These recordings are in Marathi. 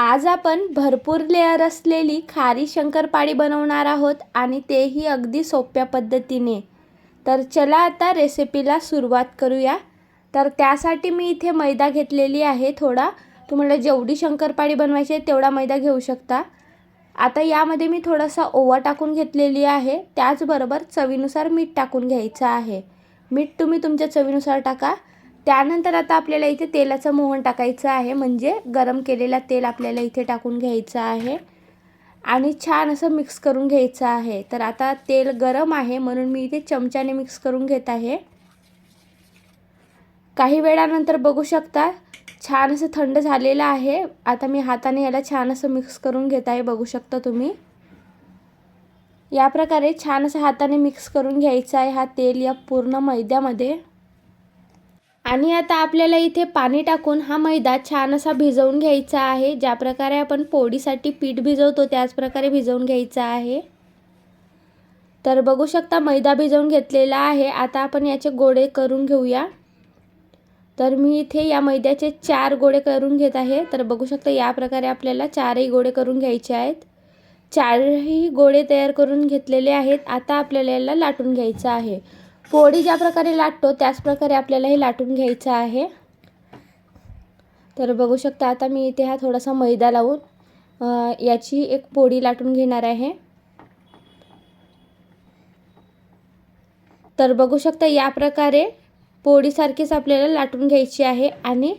आज आपण भरपूर लेअर असलेली खारी शंकरपाळी बनवणार आहोत आणि तेही अगदी सोप्या पद्धतीने. तर चला आता रेसिपीला सुरुवात करूया. तर त्यासाठी मी इथे मैदा घेतलेली आहे थोडा. तुम्हाला जेवढी शंकरपाळी बनवायची आहे तेवढा मैदा घेऊ शकता. आता यामध्ये मी थोडासा ओवा टाकून घेतलेली आहे. त्याचबरोबर चवीनुसार मीठ टाकून घ्यायचं आहे. मीठ तुम्ही तुमच्या चवीनुसार टाका. त्यानंतर आता आपल्याला इथे तेलाचं मोहन टाकायचं आहे. म्हणजे गरम केलेला तेल आपल्याला इथे टाकून घ्यायचं आहे. आणि छान असं मिक्स करून घ्यायचं आहे. तर आता तेल गरम आहे. म्हणून मी इथे चमच्याने मिक्स करून घेत आहे. काही वेळानंतर बघू शकता छान असं थंड झालेलं आहे. आता मी हाताने याला छान असं मिक्स करून घेत आहे. बघू शकता तुम्ही. या प्रकारे छान असं हाताने मिक्स करून घ्यायचं आहे. हा तेल या पूर्ण मैद्यामध्ये. आणि आता आपल्याला इथे पाणी टाकून हा मैदा छान असा भिजवून घ्यायचा आहे. ज्या प्रकारे आपण पोळीसाठी पीठ भिजवतो त्याचप्रकारे भिजवून घ्यायचा आहे. तर बघू शकता मैदा भिजवून घेतलेला आहे. आता आपण याचे गोळे करून घेऊया. तर मी इथे या मैद्याचे चार गोळे करून घेत आहे. तर बघू शकता या प्रकारे आपल्याला चारही गोळे करून घ्यायचे आहेत. चारही गोळे तयार करून घेतलेले आहेत. आता आपल्याला याला लाटून घ्यायचं आहे. पोळी ज्या प्रकारे लाटतो त्याच प्रकारे आपल्याला हे लाटून घ्यायचं आहे. तर बघू शकता आता मी इथे हा थोडासा मैदा लावून याची एक पोळी लाटून घेणार आहे. तर बघू शकता या प्रकारे पोळीसारखीच आपल्याला लाटून घ्यायची आहे आणि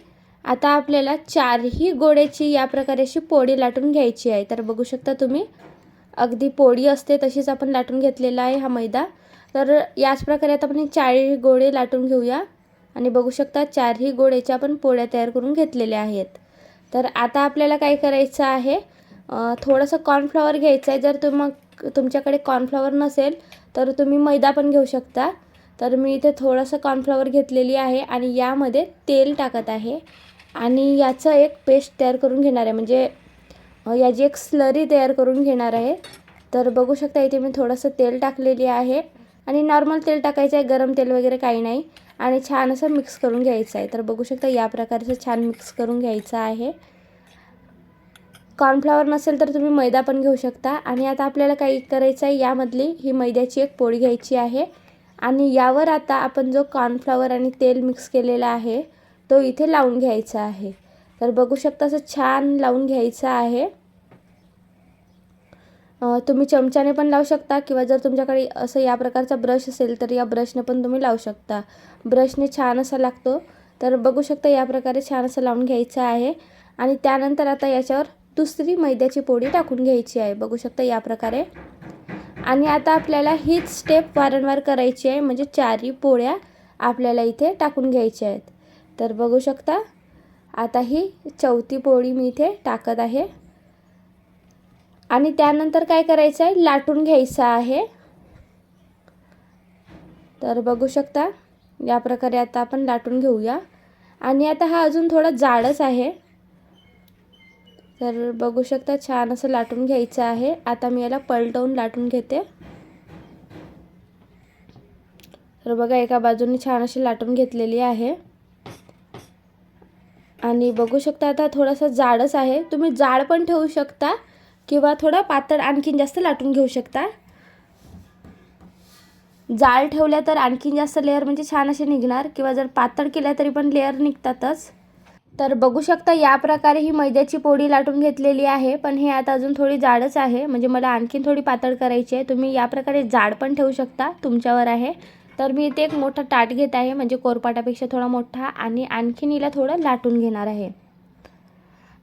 आता आपल्याला चारही गोड्याची या प्रकारे अशी पोळी लाटून घ्यायची आहे. तर बघू शकता तुम्ही अगदी पोळी असते तशीच आपण लाटून घेतलेला आहे हा मैदा. तर याच प्रकारे आता आपण चारही गोळे लाटून घेऊया. आणि बघू शकता चारही गोळ्याच्या आपण पोळ्या तयार करून घेतलेल्या आहेत. तर आता आपल्याला काय करायचं आहे? थोडंसं कॉर्नफ्लॉवर घ्यायचं आहे जर तुम तुमच्याकडे कॉर्नफ्लॉवर नसेल तर तुम्ही मैदा पण घेऊ शकता. तर मी इथे थोडंसं कॉर्नफ्लॉवर घेतलेली आहे आणि यामध्ये तेल टाकत आहे. आणि याचं एक पेस्ट तयार करून घेणार आहे. म्हणजे याची एक स्लरी तयार करून घेणार आहे. तर बघू शकता इथे मी थोडंसं तेल टाकलेली आहे. आणि नॉर्मल तेल टाकायचं आहे गरम तेल वगैरे काही नाही. आणि छान असं मिक्स करून घ्यायचं आहे. तर बघू शकता या प्रकारचं छान मिक्स करून घ्यायचं आहे. कॉर्नफ्लॉवर नसेल तर तुम्ही मैदा पण घेऊ शकता. आणि आता आपल्याला काही करायचं आहे यामधली ही मैद्याची एक पोळी घ्यायची आहे. आणि यावर आता आपण जो कॉर्नफ्लॉवर आणि तेल मिक्स केलेला आहे तो इथे लावून घ्यायचा आहे. तर बघू शकता असं छान लावून घ्यायचं आहे. तुम्ही चमच्याने पण लावू शकता किंवा जर तुमच्याकडे असं या प्रकारचा ब्रश असेल तर या ब्रशने पण तुम्ही लावू शकता. ब्रशने छान असा लागतो. तर बघू शकता या प्रकारे छान असं लावून घ्यायचं आहे. आणि त्यानंतर आता याच्यावर दुसरी मैद्याची पोळी टाकून घ्यायची आहे. बघू शकता या प्रकारे. आणि आता आपल्याला हीच स्टेप वारंवार करायची आहे. म्हणजे चारही पोळ्या आपल्याला इथे टाकून घ्यायच्या आहेत. तर बघू शकता. आता ही चौथी पोळी मी इथे टाकत आहे. आणि त्यानंतर काय करायचं आहे? लाटून घ्यायचं आहे. तर बघू शकता या प्रकारे आता आपण लाटून घेऊया. आणि आता हा अजून थोडा जाडच आहे. तर बघू शकता छान असं लाटून घ्यायचं आहे. आता मी याला पलटवून लाटून घेते. तर बघा एका बाजूने छान अशी लाटून घेतलेली आहे. आणि बघू शकता आता थोडासा जाडच आहे. तुम्ही जाड पण ठेवू शकता. किंवा थोडं पातळ आणखीन जास्त लाटून घेऊ शकता. जाळ ठेवल्या तर आणखीन जास्त लेअर म्हणजे छान असे निघणार. किंवा जर पातळ केल्या तरी पण लेअर निघतातच. तर बघू शकता या प्रकारे ही मैद्याची पोळी लाटून घेतलेली आहे. पण हे आता अजून थोडी जाडच आहे. म्हणजे मला आणखीन थोडी पातळ करायची आहे. तुम्ही या प्रकारे जाड पण ठेवू शकता तुमच्यावर आहे. तर मी इथे एक मोठा ताट घेत आहे. म्हणजे कोरपाटापेक्षा थोडा मोठा आणि आणखीन हिला थोडं लाटून घेणार आहे.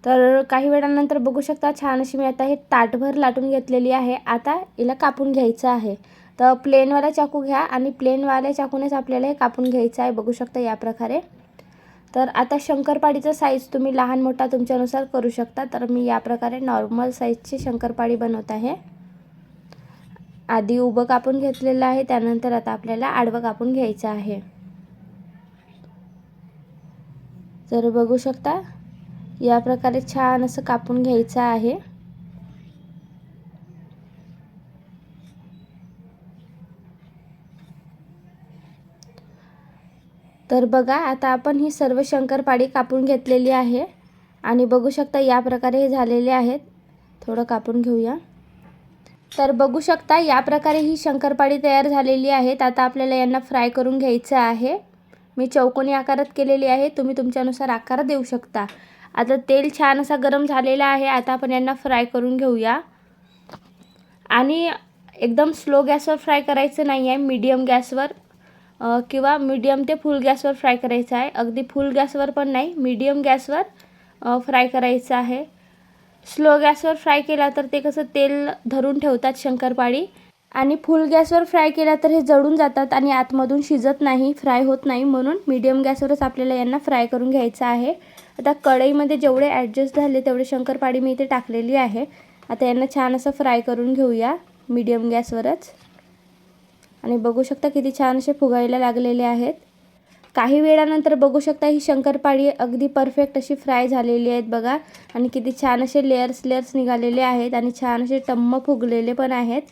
तर काही वेळानंतर बघू शकता छान अशी मी आता हे ताटभर लाटून घेतलेली आहे. आता हिला कापून घ्यायचं आहे. तर प्लेनवाला चाकू घ्या आणि प्लेनवाल्या चाकूनेच आपल्याला हे कापून घ्यायचं आहे. बघू शकता या प्रकारे. तर आता शंकरपाळीचा साईज तुम्ही लहान मोठा तुमच्यानुसार करू शकता. तर मी या प्रकारे नॉर्मल साईजची शंकरपाळी बनवत आहे. आधी उभं कापून घेतलेलं आहे. त्यानंतर आता आपल्याला आडवं कापून घ्यायचं आहे. तर बघू शकता या प्रकारे छान असं कापून घ्यायचं आहे. तर बघा आता आपण ही सर्व शंकरपाळी कापून घेतलेली आहे. आणि बघू शकता या प्रकारे हे झालेले आहेत. थोडं कापून घेऊया. तर बघू शकता या प्रकारे ही शंकरपाळी तयार झालेली आहेत. आता आपल्याला यांना फ्राय करून घ्यायचं आहे. मी चौकोनी आकारात केलेली आहे. तुम्ही तुमच्यानुसार आकार देऊ शकता. आता तेल छान असा गरम झालेला आहे. आता आपण यांना फ्राय करून घेऊया. आणि एकदम स्लो गॅसवर फ्राय करायचं नाही आहे मीडियम गॅसवर किंवा मीडियम ते फुल गॅसवर फ्राय करायचं आहे. अगदी फुल गॅसवर पण नाही मीडियम गॅसवर फ्राय करायचं आहे. स्लो गॅसवर फ्राय केला तर ते कसं तेल धरून ठेवतात शंकरपाळी. आणि फुल गॅसवर फ्राय केला तर हे जळून जातात आणि आतमधून शिजत नाही फ्राय होत नाही म्हणून मीडियम गॅसवरच आपल्याला यांना फ्राय करून घ्यायचं आहे. आता कढईमध्ये जेवढे ॲडजस्ट झाले तेवढे शंकरपाळी मी इथे टाकलेली आहे. आता यांना छान असं फ्राय करून घेऊया मीडियम गॅसवरच. आणि बघू शकता किती छान असे फुगायला लागलेले आहेत. काही वेळानंतर बघू शकता ही शंकरपाळी अगदी परफेक्ट अशी फ्राय झालेली आहेत बघा. आणि किती छान असे लेयर्स लेयर्स निघालेले आहेत आणि छान असे टम्म फुगलेले पण आहेत.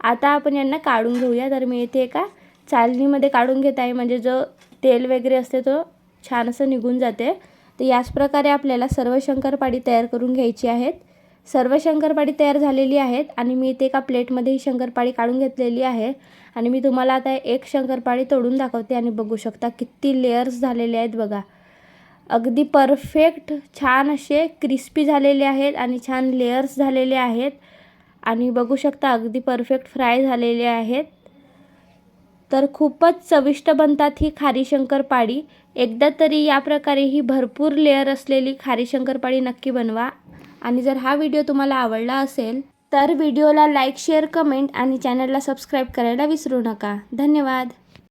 आता आपण यांना काढून घेऊया. तर मी इथे एका चालणीमध्ये काढून घेत आहे. म्हणजे जो तेल वगैरे असते तो छान असं निघून जाते. तर याच प्रकारे आपल्याला सर्व शंकरपाळी तयार करून घ्यायची आहेत. सर्व शंकरपाळी तयार झालेली आहेत आणि मी इथे एका प्लेटमध्ये ही शंकरपाळी काढून घेतलेली आहे. आणि मी तुम्हाला आता एक शंकरपाळी तोडून दाखवते आणि बघू शकता किती लेयर्स झालेले आहेत बघा. अगदी परफेक्ट छान असे क्रिस्पी झालेले आहेत आणि छान लेयर्स झालेले आहेत. आणि बघू शकता अगदी परफेक्ट फ्राय झालेले आहेत. तर खूपच चविष्ट बनतात ही खारी शंकरपाळी एकदा तरी या प्रकारे ही भरपूर लेअर असलेली खारी शंकरपाळी नक्की बनवा. आणि जर हा व्हिडिओ तुम्हाला आवडला असेल तर व्हिडिओला लाईक शेअर कमेंट आणि चॅनलला सबस्क्राईब करायला विसरू नका. धन्यवाद.